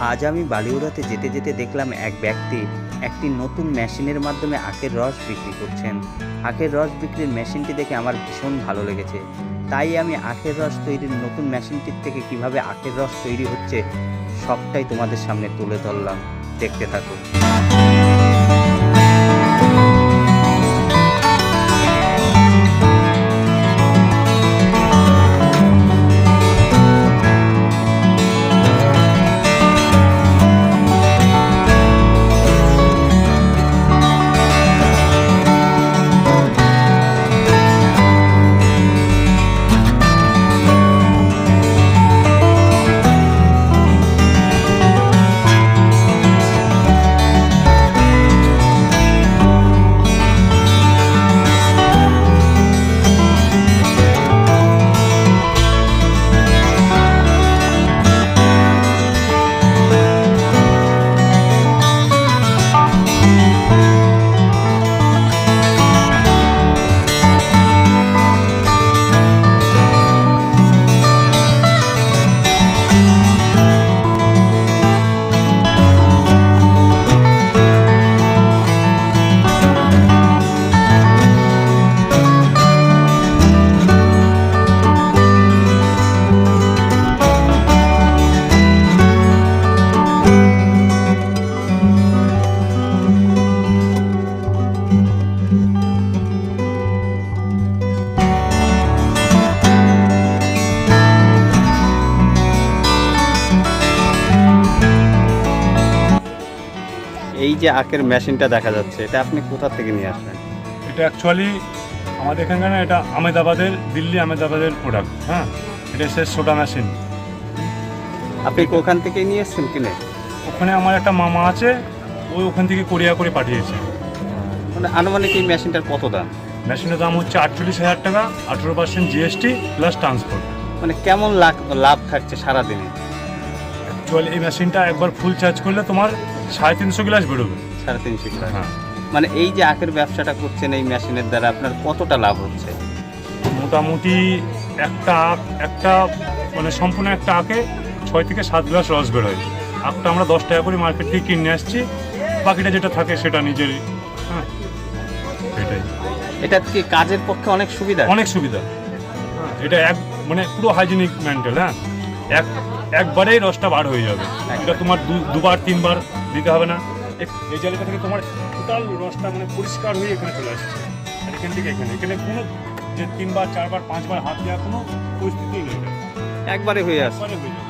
আজ আমি বালিউড়াতে যেতে যেতে দেখলাম এক ব্যক্তি একটি নতুন মেশিনের মাধ্যমে আখের রস বিক্রি করছেন। আখের রস বিক্রির মেশিনটি দেখে আমার ভীষণ ভালো লেগেছে। তাই আমি আখের রস তৈরির নতুন মেশিনটির থেকে কীভাবে আখের রস তৈরি হচ্ছে, সবটাই তোমাদের সামনে তুলে ধরলাম। দেখতে থাকো এই যে আখের মেশিনটা দেখা যাচ্ছে এটা আপনি কোথা থেকে নিয়ে আসবেন এটা অ্যাকচুয়ালি আমাদের এখানকার না এটা আমেদাবাদের দিল্লি আমেদাবাদের প্রোডাক্ট হ্যাঁ? এটা সে সোডা মেশিন আপনি ওখান থেকেই নিয়ে এসছেন কিনে? ওখানে আমার একটা মামা আছে ওই ওখান থেকে কোরিয়া করে পাঠিয়েছে। মানে আনুমানিক এই মেশিনটার কত দাম? মেশিনের দাম হচ্ছে আটচল্লিশ হাজার টাকা আঠেরো পার্সেন্ট জিএসটি প্লাস ট্রান্সপোর্ট মানে কেমন লাভ লাভ থাকছে সারাদিনে? অ্যাকচুয়ালি এই মেশিনটা একবার ফুল চার্জ করলে তোমার সাড়ে তিনশো গ্লাস বেরোবে। সাড়ে তিনশো টাকা হ্যাঁ। মানে এই যে আখের ব্যবসাটা করছেন এই মেশিনের দ্বারা আপনার কতটা লাভ হচ্ছে? মোটামুটি একটা আখ একটা মানে সম্পূর্ণ একটা আঁকে ছয় থেকে সাত গ্লাস রস বেরোয়। আখটা আমরা দশ টাকা করে মার্কেট থেকে কিনে আসছি। বাকিটা যেটা থাকে সেটা নিজেরই। হ্যাঁ এটাই। এটা কি কাজের পক্ষে অনেক সুবিধা? অনেক সুবিধা। হ্যাঁ, এটা এক মানে পুরো হাইজিনিক মেন্টাল হ্যাঁ। এক একবারেই রসটা বার হয়ে যাবে। এটা তোমার দু- দুবার তিনবার দিতে হবে না। এই জায়গাটা থেকে তোমার টোটাল রসটা মানে পরিষ্কার হয়ে এখানে চলে আসছে। আর এখান থেকে এখানে। এখানে কোনো যে তিনবার চারবার পাঁচবার হাত দেওয়া কোনো পরিস্থিতি নেই। একবারে হয়ে আসছে। হয়ে